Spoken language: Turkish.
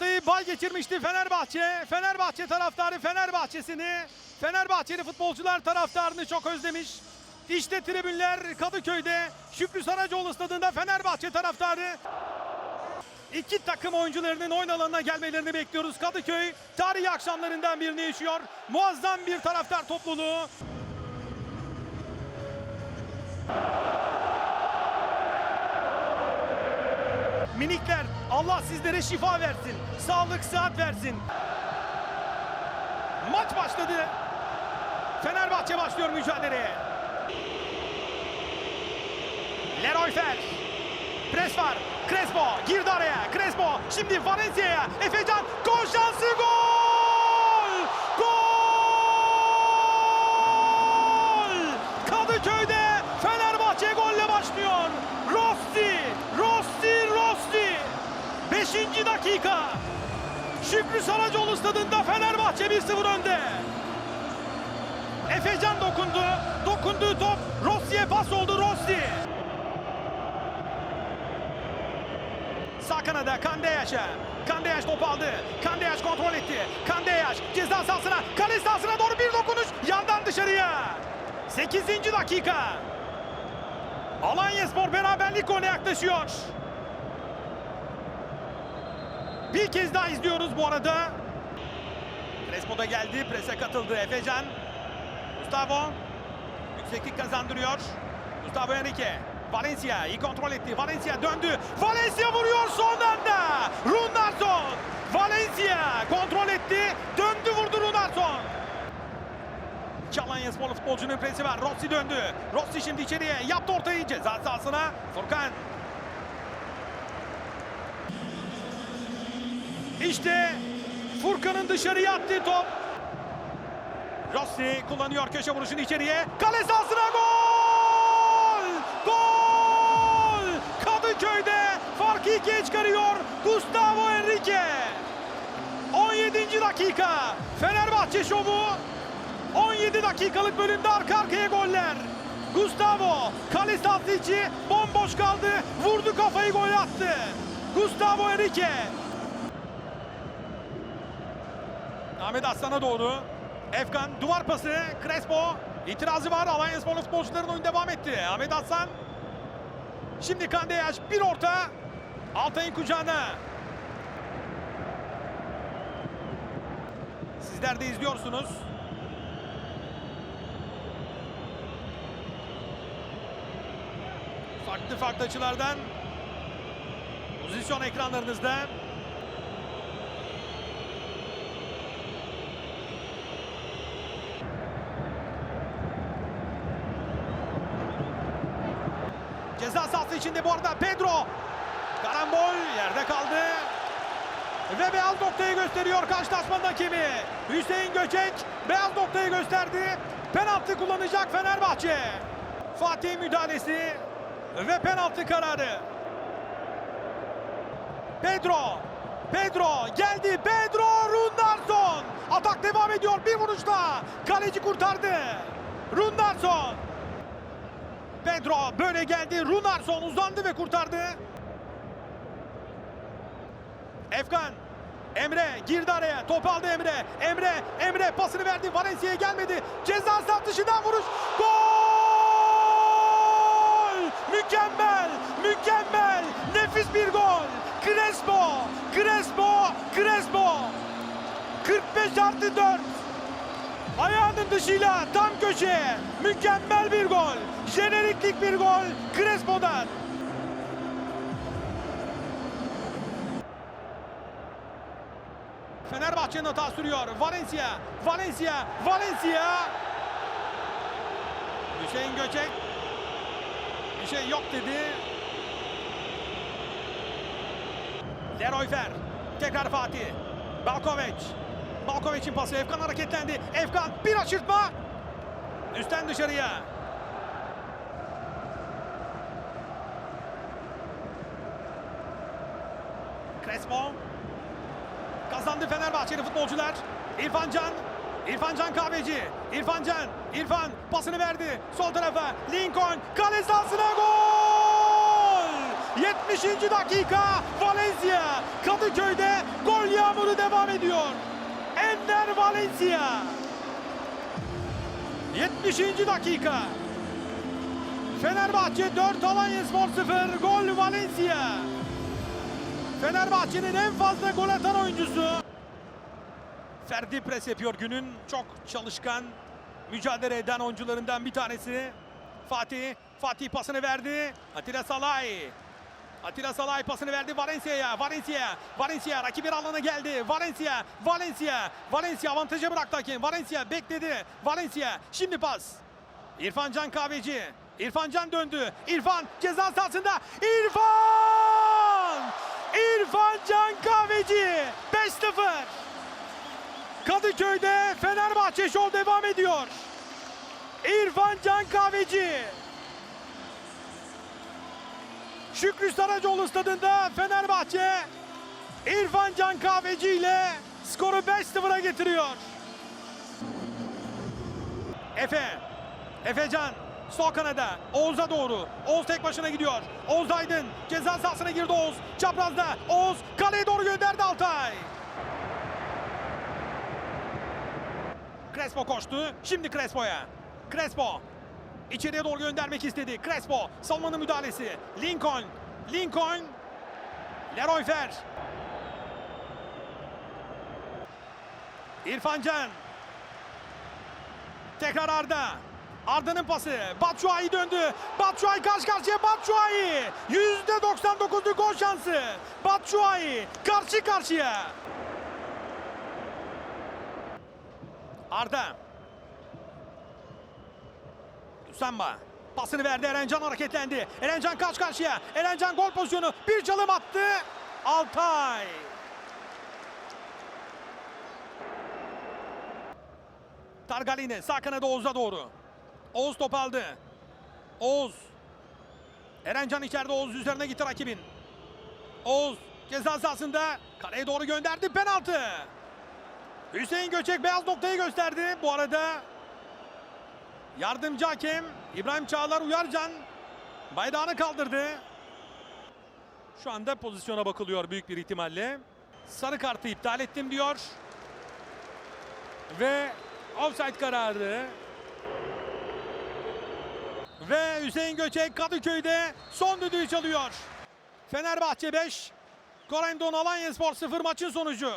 haftayı bay geçirmişti Fenerbahçe. Fenerbahçe taraftarı Fenerbahçe'sini, Fenerbahçeli futbolcular taraftarını çok özlemiş. İşte tribünler Kadıköy'de Şükrü Saracoğlu stadında Fenerbahçe taraftarı. İki takım oyuncularının oyun alanına gelmelerini bekliyoruz. Kadıköy tarihi akşamlarından birini yaşıyor. Muazzam bir taraftar topluluğu. Minikler Allah sizlere şifa versin. Sağlık, sıhhat versin. Maç başladı. Fenerbahçe başlıyor mücadeleye. Leroy Fer. Pres var. Crespo girdi araya. Crespo şimdi Valencia'ya. Efecan gol şansı gol! Gol! Kadıköy'de Fenerbahçe golle başlıyor. Rossi, Rossi, Rossi. 5. dakika. Şükrü Saracoğlu stadında Fenerbahçe 1-0 önde. Efecan dokundu. Dokunduğu top Rossi'ye pas oldu Rossi. Sağ kanada Kandeyaş'a. Kandeyaş topu aldı. Kandeyaş kontrol etti. Kandeyaş ceza sahasına, kale sahasına doğru bir dokunuş. Yandan dışarıya. 8. dakika. Alanyaspor beraberlik golüne yaklaşıyor. Bir kez daha izliyoruz bu arada. Crespo da geldi. Prese katıldı Efecan. Gustavo yükseklik kazandırıyor. Gustavo Henrique. Valencia iyi kontrol etti. Valencia döndü. Valencia vuruyor son anda. Runarson. Valencia kontrol etti. Döndü vurdu Runarson. Çalanya Spor futbolcunun presi var. Rossi döndü. Rossi şimdi içeriye yaptı ortayı ceza sahasına. Furkan. İşte Furkan'ın dışarıya attığı top. Rossi kullanıyor köşe vuruşunu içeriye. Kale sahasına gol! Gol! Kadıköy'de farkı ikiye çıkarıyor Gustavo Henrique. 17. dakika. Fenerbahçe şovu. 17 dakikalık bölümde arka arkaya goller. Gustavo kale sahası içi bomboş kaldı. Vurdu kafayı gol attı. Gustavo Henrique. Ahmet Aslan'a doğru. Efkan duvar pası. Crespo. İtirazı var. Alanya Sporlu futbolcuların oyun devam etti. Ahmet Aslan. Şimdi Kandeyaş bir orta. Altay'ın kucağına. Sizler de izliyorsunuz. Farklı farklı açılardan pozisyon ekranlarınızda. Ceza sahası içinde bu arada Pedro. Karambol yerde kaldı. Ve beyaz noktayı gösteriyor karşılaşmanın hakemi. Hüseyin Göçek beyaz noktayı gösterdi. Penaltı kullanacak Fenerbahçe. Fatih müdahalesi ve penaltı kararı. Pedro. Pedro geldi. Pedro Rundarson. Atak devam ediyor. Bir vuruşla. Kaleci kurtardı. Rundarson. Pedro böyle geldi. Runarsson uzandı ve kurtardı. Efkan. Emre girdi araya. Top aldı Emre. Emre. Emre pasını verdi. Valencia'ya gelmedi. Ceza sahası dışından vuruş. Gol! Mükemmel! Mükemmel! Nefis bir gol. Crespo. Crespo. Crespo. 45 artı 4. Ayağının dışıyla tam köşeye. Mükemmel bir gol. Jeneriklik bir gol. Crespo'dan. Fenerbahçe'nin hata sürüyor. Valencia. Valencia. Valencia. Hüseyin Göçek. Bir şey yok dedi. Leroy Fer. Tekrar Fatih. Balkovic. Balkovic'in pası. Efkan hareketlendi. Efkan bir aşırtma. Üstten dışarıya. Crespo. Kazandı Fenerbahçeli futbolcular. İrfan Can. İrfan Can Kahveci. İrfan Can. İrfan pasını verdi. Sol tarafa. Lincoln. Kale sahasına gol! 70. dakika Valencia. Kadıköy'de gol yağmuru devam ediyor. Ender Valencia. 70. dakika. Fenerbahçe 4 Alanya Spor 0 gol Valencia. Fenerbahçe'nin en fazla gol atan oyuncusu. Ferdi pres yapıyor günün çok çalışkan mücadele eden oyuncularından bir tanesi. Fatih, Fatih pasını verdi. Atilla Salay. Atilla Salay pasını verdi Valencia'ya. Valencia, Valencia rakibi alana geldi. Valencia, Valencia, Valencia avantajı bıraktı hakem. Valencia bekledi. Valencia şimdi pas. İrfan Can Kahveci. İrfan Can döndü. İrfan ceza sahasında. İrfan! İrfan Can Kahveci 5-0. Kadıköy'de Fenerbahçe şov devam ediyor. İrfan Can Kahveci. Şükrü Saracoğlu stadında Fenerbahçe İrfan Can Kahveci ile skoru 5-0'a getiriyor. Efe. Efecan sol kanada Oğuz'a doğru. Oğuz tek başına gidiyor. Oğuz Aydın ceza sahasına girdi Oğuz. Çaprazda Oğuz kaleye doğru gönderdi Altay. Crespo koştu. Şimdi Crespo'ya. Crespo. İçeriye doğru göndermek istedi. Crespo. Savunmanın müdahalesi. Lincoln. Lincoln. Leroy Fer. İrfan Can. Tekrar Arda. Arda'nın pası. Batshuayi döndü. Batshuayi karşı karşıya Batshuayi. %99'luk gol şansı. Batshuayi karşı karşıya. Arda. Samba. Pasını verdi Erencan hareketlendi. Erencan karşı karşıya. Erencan gol pozisyonu. Bir çalım attı. Altay. Targaline sağ kanada Oğuz'a doğru. Oğuz top aldı. Oğuz. Erencan içeride Oğuz üzerine gitti rakibin. Oğuz ceza sahasında kaleye doğru gönderdi penaltı. Hüseyin Göçek beyaz noktayı gösterdi. Bu arada yardımcı hakem İbrahim Çağlar Uyarcan bayrağını kaldırdı. Şu anda pozisyona bakılıyor büyük bir ihtimalle. Sarı kartı iptal ettim diyor. Ve offside kararı. Ve Hüseyin Göçek Kadıköy'de son düdüğü çalıyor. Fenerbahçe 5, Korendon Alanya Spor 0 maçın sonucu.